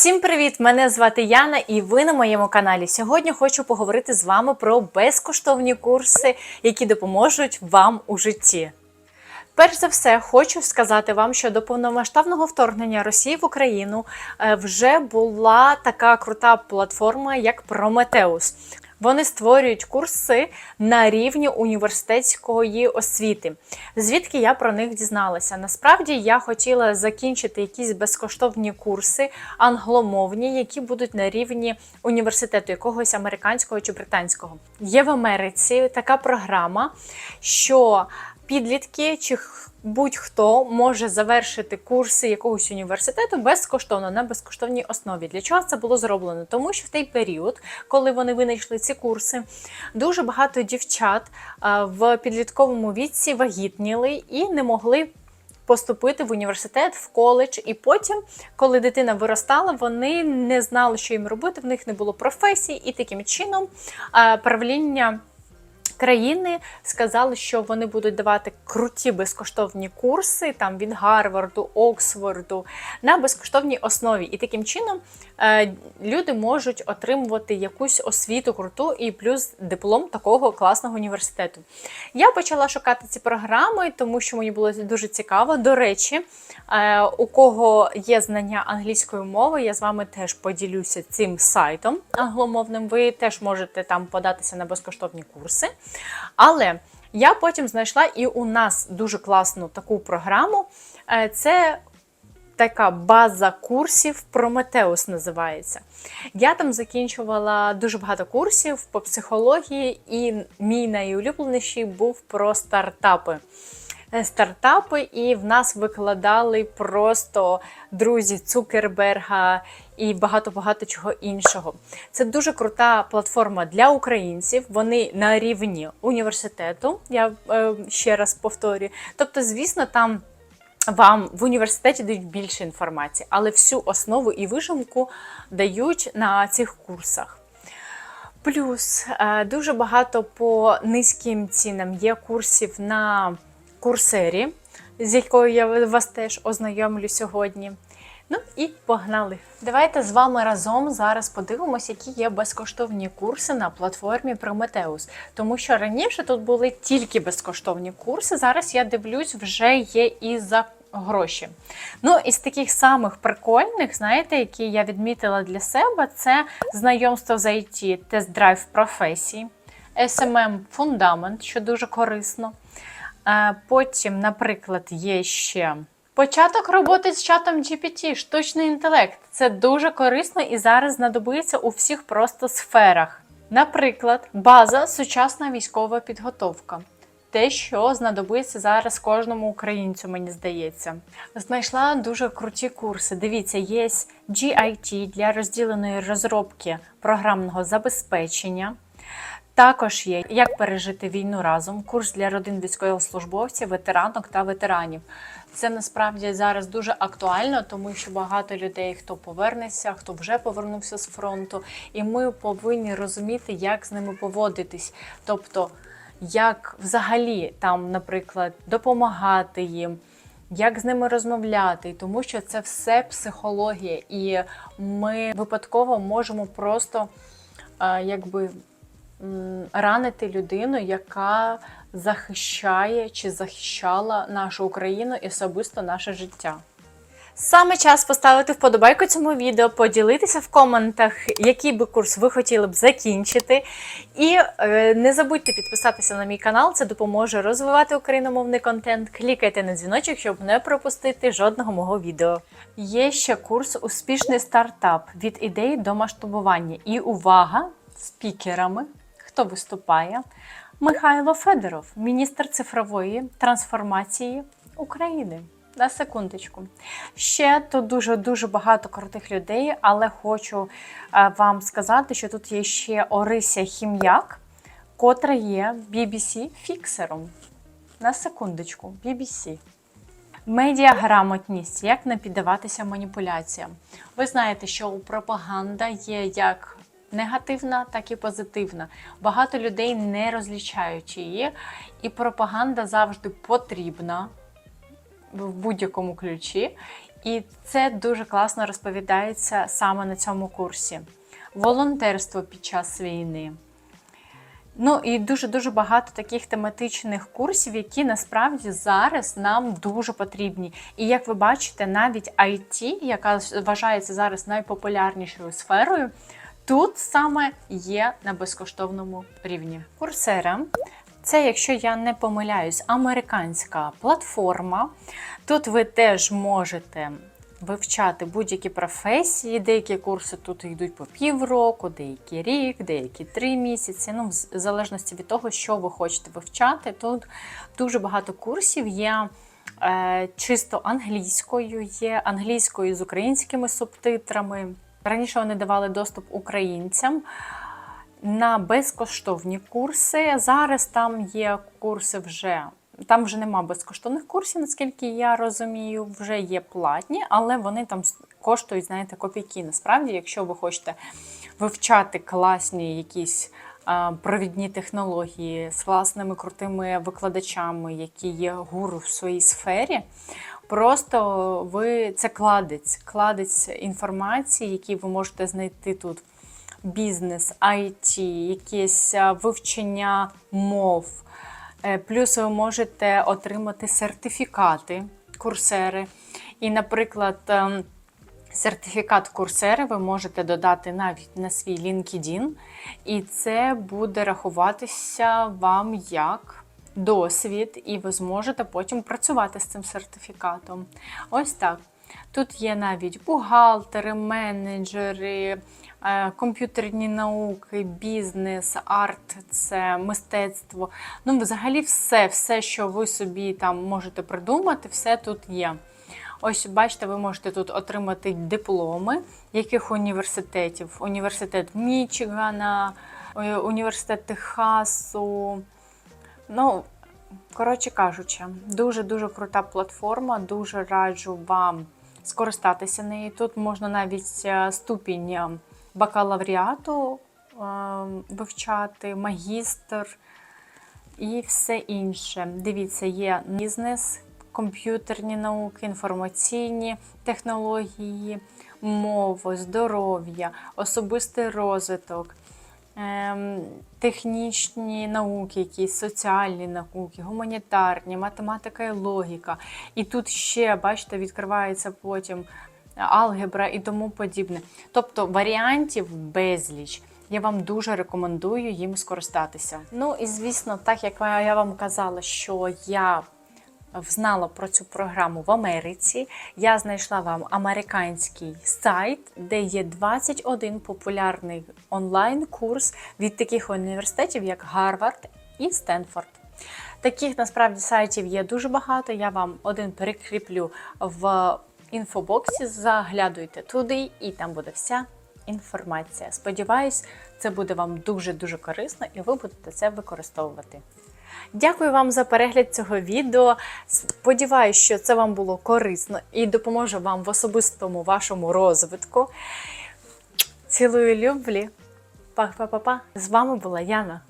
Всім привіт! Мене звати Яна, і ви на моєму каналі. Сьогодні хочу поговорити з вами про безкоштовні курси, які допоможуть вам у житті. Перш за все, хочу сказати вам, що до повномасштабного вторгнення Росії в Україну е, вже була така крута платформа, як Prometheus. Вони створюють курси на рівні університетської освіти. Звідки я про них дізналася? Насправді я хотіла закінчити якісь безкоштовні курси англомовні, які будуть на рівні університету якогось американського чи британського. Є в Америці така програма, що підлітки чи будь-хто може завершити курси якогось університету безкоштовно на безкоштовній основі. Для чого це було зроблено? Тому що в той період, коли вони винайшли ці курси, дуже багато дівчат в підлітковому віці вагітніли і не могли. Поступити в університет, в коледж, і потім, коли дитина виростала, вони не знали, що їм робити. В них не було професії, і таким чином правління країни сказали, що вони будуть давати круті безкоштовні курси там від Гарварду, Оксфорду на безкоштовній основі. І таким чином е, люди можуть отримувати якусь освіту круту і плюс диплом такого класного університету. Я почала шукати ці програми, тому що мені було дуже цікаво. До речі, е, у кого є знання англійської мови, я з вами теж поділюся цим сайтом англомовним. Ви теж можете там податися на безкоштовні курси. Але я потім знайшла і у нас дуже класну таку програму. Е, Це така база курсів Прометеус називається. Я там закінчувала дуже багато курсів по психології, і мій найулюбленіший був про стартапи. Е, Стартапи, і в нас викладали просто друзі Цукерберга і багато-багато чого іншого. Це дуже крута платформа для українців. Вони на рівні університету. Я е, ще раз повторюю. Тобто, звісно, там вам в університеті дають більше інформації, але всю основу і вижимку дають на цих курсах. Плюс е, дуже багато по низьким цінам є курсів на курсері, з якою я вас теж ознайомлю сьогодні. Ну і погнали! Давайте з вами разом зараз подивимося, які є безкоштовні курси на платформі Prometheus. Тому що раніше тут були тільки безкоштовні курси. Зараз я дивлюсь, вже є і за гроші. Ну, із таких самих прикольних, знаєте, які я відмітила для себе, це знайомство з IT, тест-драйв професії, SMM фундамент, що дуже корисно. Потім, наприклад, є ще початок роботи з чатом GPT, штучний інтелект. Це дуже корисно і зараз знадобиться у всіх просто сферах. Наприклад, база сучасна військова підготовка. Те, що знадобиться зараз кожному українцю, мені здається. Знайшла дуже круті курси. Дивіться, є GIT для розділеної розробки програмного забезпечення. Також є як пережити війну разом, курс для родин військовослужбовців, ветеранок та ветеранів. Це насправді зараз дуже актуально, тому що багато людей, хто повернеться, хто вже повернувся з фронту, і ми повинні розуміти, як з ними поводитись. Тобто, як взагалі там, наприклад, допомагати їм. Як з ними розмовляти, тому що це все психологія, і ми випадково можемо просто е, якби ранити людину, яка захищає чи захищала нашу Україну і особисто наше життя. Саме час поставити вподобайку цьому відео, поділитися в коментах, який би курс ви хотіли б закінчити. І е, не забудьте підписатися на мій канал, це допоможе розвивати україномовний контент. Клікайте на дзвіночок, щоб не пропустити жодного мого відео. Є ще курс Успішний стартап від ідеї до масштабування. І увага спікерами, хто виступає. Михайло Федоров, міністр цифрової трансформації України. На секундочку. Ще тут дуже дуже багато крутих людей, але хочу е, вам сказати, що тут є ще Орися Хім'як, котра є BBC фіксером. На секундочку, BBC. Медіаграмотність, як не піддаватися маніпуляціям. Ви знаєте, що пропаганда є як негативна, так і позитивна. Багато людей не розлічають її, і пропаганда завжди потрібна в будь-якому ключі. І це дуже класно розповідається саме на цьому курсі. Волонтерство під час війни. Ну і дуже-дуже багато таких тематичних курсів, які насправді зараз нам дуже потрібні. І як ви бачите, навіть IT, яка вважається зараз найпопулярнішою сферою, тут саме є на безкоштовному рівні. Курсера це, якщо я не помиляюсь, американська платформа. Тут ви теж можете вивчати будь-які професії. Деякі курси тут йдуть по півроку, деякі рік, деякі три місяці. Ну, в залежності від того, що ви хочете вивчати. Тут дуже багато курсів є. е, Чисто англійською є, англійською з українськими субтитрами. Раніше вони давали доступ українцям на безкоштовні курси. Зараз там є курси вже. Там вже нема безкоштовних курсів, наскільки я розумію, вже є платні, але вони там коштують, знаєте, копійки. Насправді, якщо ви хочете вивчати класні якісь провідні технології з власними крутими викладачами, які є гуру в своїй сфері, просто ви це кладець, кладець інформації, які ви можете знайти тут бізнес, IT, якесь вивчення мов. Е, Плюс ви можете отримати сертифікати курсери. І, наприклад, ем, сертифікат курсери ви можете додати навіть на свій LinkedIn, і це буде рахуватися вам як досвід, і ви зможете потім працювати з цим сертифікатом. Ось так. Тут є навіть бухгалтери, менеджери, е, комп'ютерні науки, бізнес, арт, це мистецтво. Ну, взагалі, все, все, що ви собі там можете придумати, все тут є. Ось, бачите, ви можете тут отримати дипломи яких університетів? Університет Мічигана, е, університет Техасу. Ну, коротше кажучи, дуже-дуже крута платформа. Дуже раджу вам скористатися нею. Тут можна навіть е, ступінь е, бакалавріату е, вивчати, магістр і все інше. Дивіться, є бізнес, комп'ютерні науки, інформаційні технології, мова, здоров'я, особистий розвиток. Ем, Технічні науки, якісь соціальні науки, гуманітарні, математика і логіка. І тут ще, бачите, відкривається потім алгебра і тому подібне. Тобто варіантів безліч. Я вам дуже рекомендую їм скористатися. Ну і звісно, так як я вам казала, що я знала про цю програму в Америці, я знайшла вам американський сайт, де є 21 популярний онлайн-курс від таких університетів, як Гарвард і Стенфорд. Таких насправді сайтів є дуже багато. Я вам один прикріплю в інфобоксі. Заглядуйте туди, і там буде вся інформація. Сподіваюсь, це буде вам дуже-дуже корисно і ви будете це використовувати. Дякую вам за перегляд цього відео. Сподіваюсь, що це вам було корисно і допоможе вам в особистому вашому розвитку. Цілую люблі. Па-па-па-па. З вами була Яна.